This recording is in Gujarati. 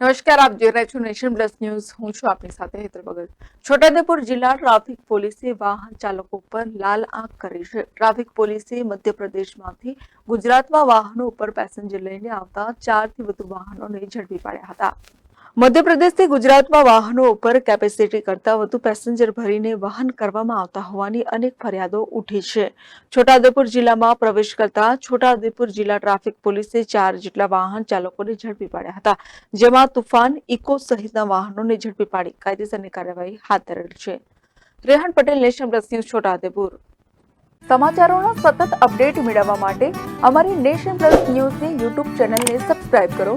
નમસ્કાર, આપ જોઈ રહ્યા છો નેશન પ્લસ ન્યૂઝ. હું છું આપની સાથે હેતર ભગત. છોટાઉદેપુર જિલ્લા ટ્રાફિક પોલીસે વાહન ચાલકો પર લાલ આંખ કરી છે. ટ્રાફિક પોલીસે મધ્યપ્રદેશમાંથી ગુજરાતમાં વાહનો ઉપર પેસેન્જર લઈને આવતા ચારથી વધુ વાહનોને ઝડપી પાડ્યા હતા. મધ્યપ્રદેશથી ગુજરાતમાં વાહનો ઉપર કેપેસિટી કરતાં વધુ પેસેન્જર ભરીને વાહન કરવામાં આવતા હોવાની અનેક ફરિયાદો ઉઠી છે. છોટાઉદેપુર જિલ્લામાં પ્રવેશ કરતા છોટાઉદેપુર જિલ્લા ટ્રાફિક પોલીસે ચાર જેટલા વાહન ચાલકોને ઝડપી પાડ્યા હતા, જેમાં તુફાન, ઇકો સહિતના વાહનોને ઝડપી પાડી કાયદેસરની કાર્યવાહી હાથ ધરેલ છે. Rehan Patel, national plus news, Chhotaudepur. સમાચારોના સતત અપડેટ મેળવવા માટે અમારી નેશન પ્લસ ન્યૂઝની યુટ્યુબ ચેનલને સબસ્ક્રાઇબ કરો.